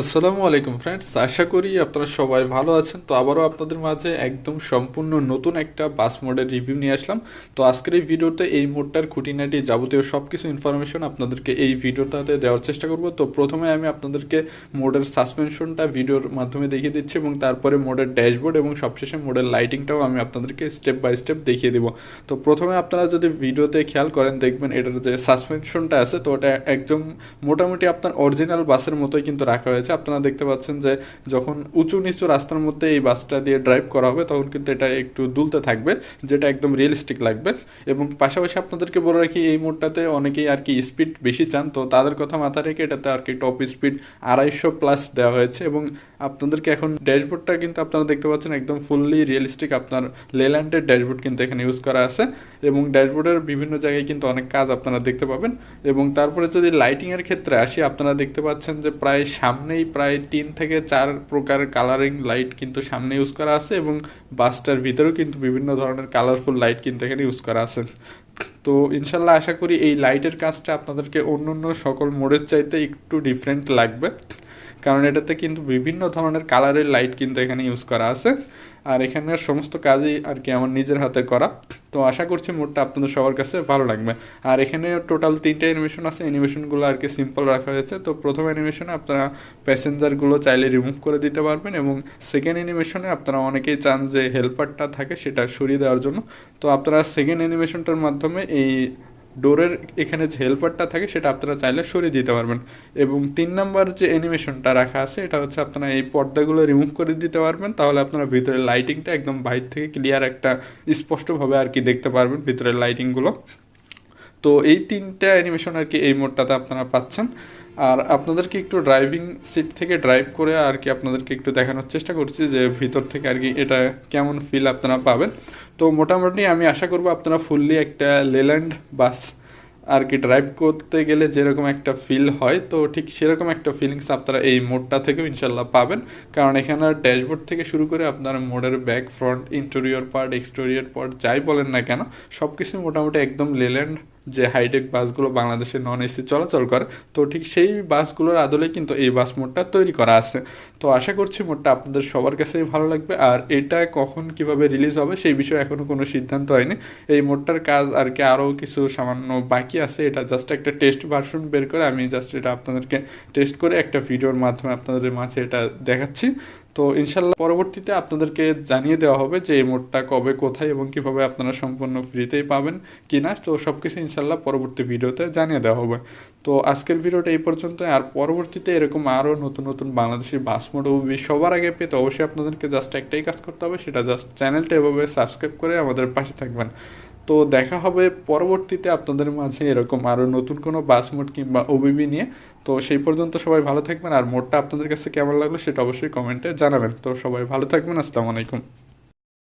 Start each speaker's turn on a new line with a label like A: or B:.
A: আসসালামু আলাইকুম ফ্রেন্ডস আশা করি আপনারা সবাই ভালো আছেন। তো আবারও আপনাদের মাঝে একদম সম্পূর্ণ নতুন একটা বাস মোডের রিভিউ নিয়ে আসলাম। তো আজকের এই ভিডিওতে এই মোডটার খুঁটিনাটি যাবতীয় সব কিছু ইনফরমেশন আপনাদেরকে এই ভিডিওটাতে দেওয়ার চেষ্টা করব। তো প্রথমে আমি আপনাদেরকে মোডের সাসপেনশনটা ভিডিওর মাধ্যমে দেখিয়ে দিচ্ছি এবং তারপরে মোডের ড্যাশবোর্ড এবং সবশেষে মোডের লাইটিংটাও আমি আপনাদেরকে স্টেপ বাই স্টেপ দেখিয়ে দিব। তো প্রথমে আপনারা যদি ভিডিওতে খেয়াল করেন, দেখবেন এটার যে সাসপেনশনটা আছে, তো ওটা একদম মোটামুটি আপনার অরিজিনাল বাসের মতোই কিন্তু রাখা হয়েছে। আপনারা দেখতে পাচ্ছেন যে যখন উঁচু নিচু রাস্তার মধ্যে এই বাসটা দিয়ে ড্রাইভ করা হবে, তখন কিন্তু এটা একটু দুলতে থাকবে, যেটা একদম রিয়েলিস্টিক লাগবে। এবং পাশাপাশি আপনাদেরকে বলে রাখি, এই মোডটাতে অনেকেই আর কি স্পিড বেশি চান, তো তাদের কথা মাথায় রেখে এটাতে আর কি টপ স্পিড আড়াইশো প্লাস দেওয়া হয়েছে। এবং আপনাদেরকে এখন ড্যাশবোর্ডটা কিন্তু আপনারা দেখতে পাচ্ছেন, একদম ফুললি রিয়েলিস্টিক আপনার লেল্যান্ডের ড্যাশবোর্ড কিন্তু এখানে ইউজ করা আছে। এবং ড্যাশবোর্ডের বিভিন্ন জায়গায় কিন্তু অনেক কাজ আপনারা দেখতে পাবেন। এবং তারপরে যদি লাইটিংয়ের ক্ষেত্রে আসি, আপনারা দেখতে পাচ্ছেন যে প্রায় সামনেই প্রায় তিন থেকে চার প্রকার কালারিং লাইট কিন্তু সামনে ইউজ করা আছে এবং বাসটার ভিতরেও কিন্তু বিভিন্ন ধরনের কালারফুল লাইট কিন্তু এখানে ইউজ করা আছে। তো ইনশাল্লাহ আশা করি এই লাইটের কাজটা আপনাদেরকে অন্য অন্য সকল মোডের চাইতে একটু ডিফারেন্ট লাগবে। কারণ এটাতে কিন্তু বিভিন্ন ধরনের কালারের লাইট কিন্তু এখানে ইউজ করা আছে। আর এখানের সমস্ত কাজই আর কি আমার নিজের হাতে করা। তো আশা করছি মোডটা আপনাদের সবার কাছে ভালো লাগবে। আর এখানে টোটাল তিনটে অ্যানিমেশন আছে অ্যানিমেশনগুলো আর কি সিম্পল রাখা হয়েছে। তো প্রথম অ্যানিমেশনে আপনারা প্যাসেঞ্জারগুলো চাইলে রিমুভ করে দিতে পারবেন এবং সেকেন্ড অ্যানিমেশনে আপনারা অনেকেই চান যে হেল্পারটা থাকে সেটা সরিয়ে দেওয়ার জন্য। তো আপনারা সেকেন্ড অ্যানিমেশনটার মাধ্যমে এই ডোরের এখানে যে হেল্পারটা থাকে, সেটা আপনারা চাইলে সরিয়ে দিতে পারবেন। এবং তিন নাম্বার যে অ্যানিমেশনটা রাখা আছে, এটা হচ্ছে আপনারা এই পর্দাগুলো রিমুভ করে দিতে পারবেন। তাহলে আপনারা ভিতরের লাইটিংটা একদম বাইর থেকে ক্লিয়ার একটা স্পষ্টভাবে আর কি দেখতে পারবেন ভিতরের লাইটিংগুলো তো এই তিনটা অ্যানিমেশন আর কি এই মোডটাতে আপনারা পাচ্ছেন। আর আপনাদেরকে একটু ড্রাইভিং সিট থেকে ড্রাইভ করে আর কি আপনাদেরকে একটু দেখানোর চেষ্টা করছি যে ভিতর থেকে আর কি এটা কেমন ফিল আপনারা পাবেন। তো মোটামুটি আমি আশা করব আপনারা ফুললি একটা লেল্যান্ড বাস আর কি ড্রাইভ করতে গেলে যেরকম একটা ফিল হয়, তো ঠিক সেরকম একটা ফিলিংস আপনারা এই মোডটা থেকেও ইনশাল্লাহ পাবেন। কারণ এখানে ড্যাশবোর্ড থেকে শুরু করে আপনার মোডের back front interior part exterior part যাই বলেন না কেন সব কিছু মোটামুটি একদম লেল্যান্ড যে হাইটেক বাসগুলো বাংলাদেশে নন এসি চলাচল করে, তো ঠিক সেই বাসগুলোর আদলে কিন্তু এই বাস মোডটা তৈরি করা আছে। তো আশা করছি মোডটা আপনাদের সবার কাছেই ভালো লাগবে, আর এটা কখন কীভাবে রিলিজ হবে সেই বিষয়ে এখনও কোনো সিদ্ধান্ত হয়নি। এই মোডটার কাজ আর কি আরও কিছু সামান্য বাকি আছে, এটা জাস্ট একটা টেস্ট ভার্সন বের করে আমি জাস্ট এটা আপনাদেরকে টেস্ট করে একটা ভিডিওর মাধ্যমে আপনাদের মাঝে এটা দেখাচ্ছি। তো ইনশাল্লাহ পরবর্তীতে আপনাদেরকে জানিয়ে দেওয়া হবে যে এই মোডটা কবে, কোথায় এবং কীভাবে আপনারা সম্পূর্ণ ফ্রিতেই পাবেন কিনা। তো সব কিছু ইনশাল্লাহ পরবর্তী ভিডিওতে জানিয়ে দেওয়া হবে। তো আজকের ভিডিওটা এই পর্যন্ত। আর পরবর্তীতে এরকম আরও নতুন নতুন বাংলাদেশি বাস মোড মুভি সবার আগে পেতে অবশ্যই আপনাদেরকে জাস্ট একটাই কাজ করতে হবে, সেটা জাস্ট চ্যানেলটা এভাবে সাবস্ক্রাইব করে আমাদের পাশে থাকবেন। তো দেখা হবে পরবর্তীতে আপনাদের মাঝে এরকম আরও নতুন কোনো বাস মোড কিংবা ওবিবি নিয়ে। তো সেই পর্যন্ত সবাই ভালো থাকবেন। আর মোডটা আপনাদের কাছে কেমন লাগল সেটা অবশ্যই কমেন্টে জানাবেন। তো সবাই ভালো থাকবেন। আসসালামু আলাইকুম।